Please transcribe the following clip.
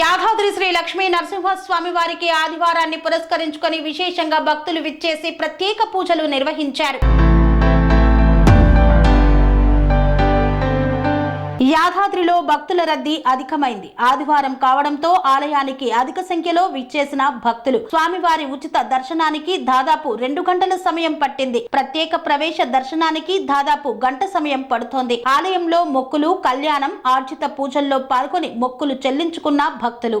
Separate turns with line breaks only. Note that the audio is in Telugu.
యాదాద్రి శ్రీ లక్ష్మీ నరసింహస్వామి వారికి ఆదివారాన్ని పురస్కరించుకొని విశేషంగా భక్తులు విచ్చేసి ప్రత్యేక పూజలు నిర్వహించారు. యాదాద్రిలో భక్తుల రద్దీ అధికమైంది. ఆదివారం కావడంతో ఆలయానికి అధిక సంఖ్యలో విచ్చేసిన భక్తులు. స్వామివారి ఉచిత దర్శనానికి దాదాపు రెండు గంటల సమయం పట్టింది. ప్రత్యేక ప్రవేశ దర్శనానికి దాదాపు గంట సమయం పడుతోంది. ఆలయంలో మొక్కులు కళ్యాణం ఆర్జిత పూజల్లో పాల్గొని మొక్కులు చెల్లించుకున్న భక్తులు.